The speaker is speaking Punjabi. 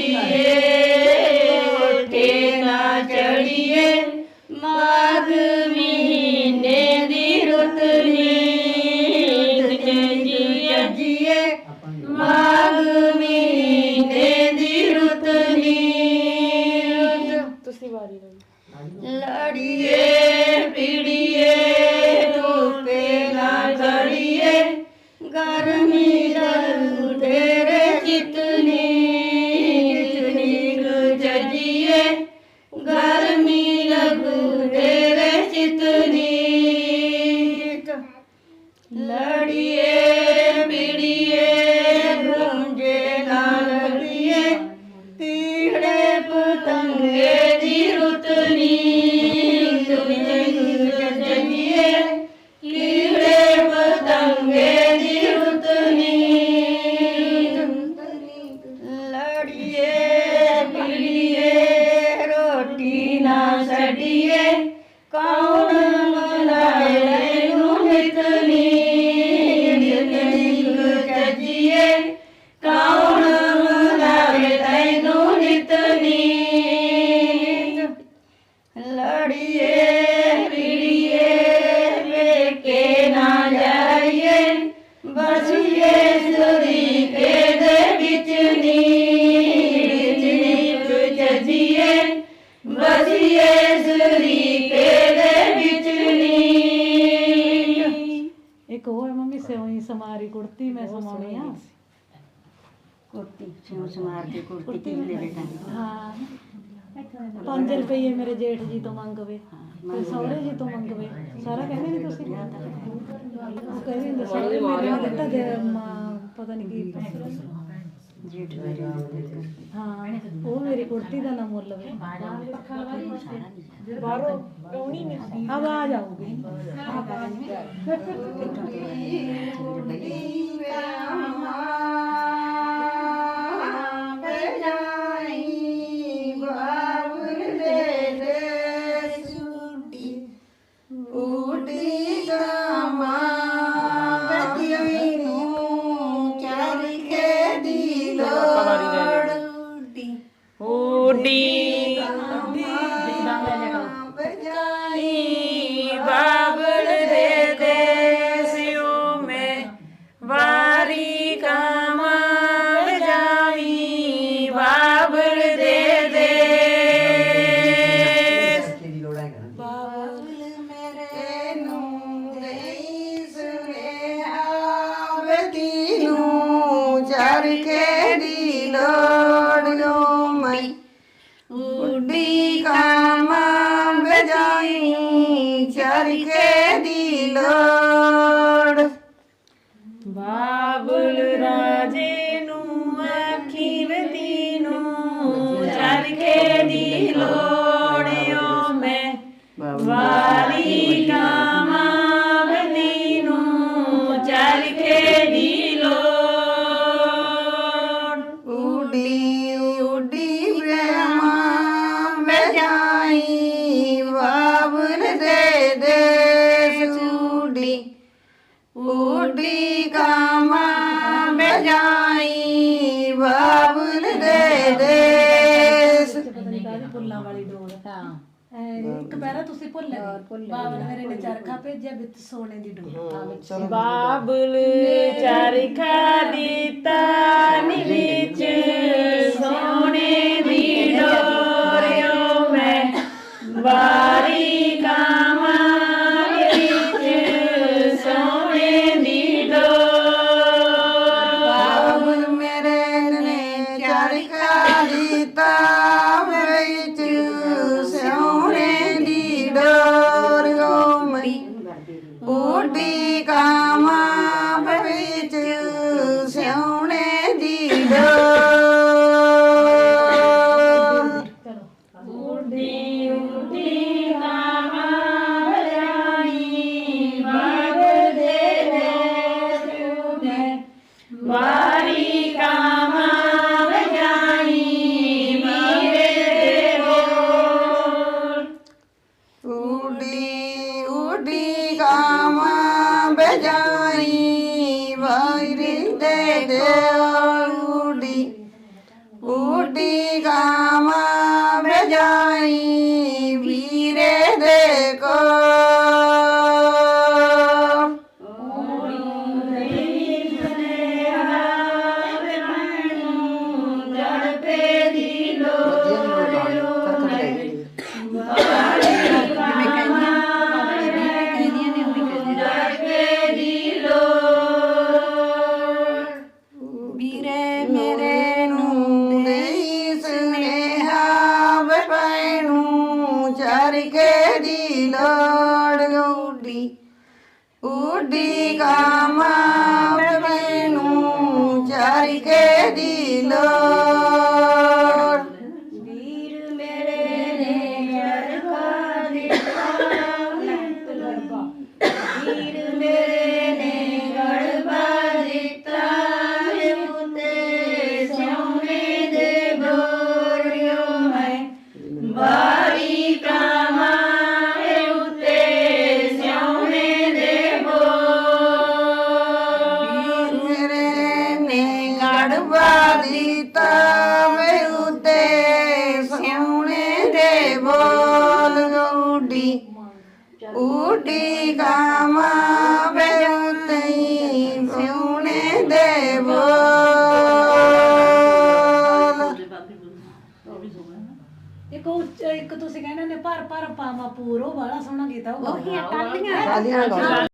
Amen. Learn. ਹੋਰ ਮੰਮੀ ਸਿਉਣੀ ਸਮਾਰੀ ਕੁੜਤੀ ਮੈਂ ਸਮਾਉਣੀ ਆ। ਕੁਰਤੀ ਸਿਉਂ ਸਮਾਰ ਕੇ ਬੇਟਾ ਹਾਂ। 5 ਰੁਪਏ ਮੇਰੇ ਜੇਠ ਜੀ ਤੋਂ ਮੰਗਵੇ ਤੇ ਸਹੁਰੇ ਜੀ ਤੋਂ ਮੰਗਵੇ। ਸਾਰਾ ਕਹਿੰਦੇ ਨਹੀਂ ਤੁਸੀਂ? ਉਹ ਕਹਿੰਦੇ ਹੁੰਦੇ ਸਹੁਰੇ ਮੇਰੇ ਨੇ ਦਿੱਤਾ ਮਾਂ ਪਤਾ ਨਹੀਂ ਕੀ ਜੇਠ ਮੇਰੇ ਹਾਂ ਉਹ ਮੇਰੀ ਕੁੜਤੀ ਦਾ ਨਾ ਮੁੱਲ ਵੇ ਬਾਹਰੋਂ ਆਉਣੀ ਨਹੀਂ ਆਵਾਜ਼ ਆਊਗੀ ਊਡੀ ਬਾਬਲ ਚਰ ਕੇ ਦੀ ਲੋੜ। ਬਾਬਲ ਦੇ ਦੇ ਪਤਾ ਨਹੀਂ ਕਾਹਦੀ ਫੁੱਲਾਂ ਵਾਲੀ ਡੋਰ ਹਾਂ ਇੱਕ ਪੈਰਾ ਤੁਸੀਂ ਭੁੱਲ ਗਏ। ਬਾਬਲ ਮੇਰੇ ਨੇ ਚਰਖਾ ਭੇਜਿਆ ਵਿੱਚ ਸੋਨੇ ਦੀ ਡੋਰ ਬਾਬਲ ਚਰਖਾ ਗੋਮਈ ਉੱਡੀ ਉੱਡੀ ਉੱਡੀ ਕਾਮਾ ਬਪੈ ਨੂੰ ਚਰਕੇ ਦਿੱਤਾ ਵੇ ਉਤੇ ਸਿਉਣੇ ਦੇ ਬੋਲ ਉੱਡੀ। ਉੱਡੀ ਸਿਉਣੇ ਦੇ ਬੋਲ। ਇੱਕ ਉੱਚ ਇੱਕ ਤੁਸੀਂ ਕਹਿੰਦੇ ਨੇ ਭਰ ਭਰ ਪਾਵਾਂ ਪੂਰ ਉਹ। ਬੜਾ ਸੋਹਣਾ ਉਹ ਤਾਲੀਆਂ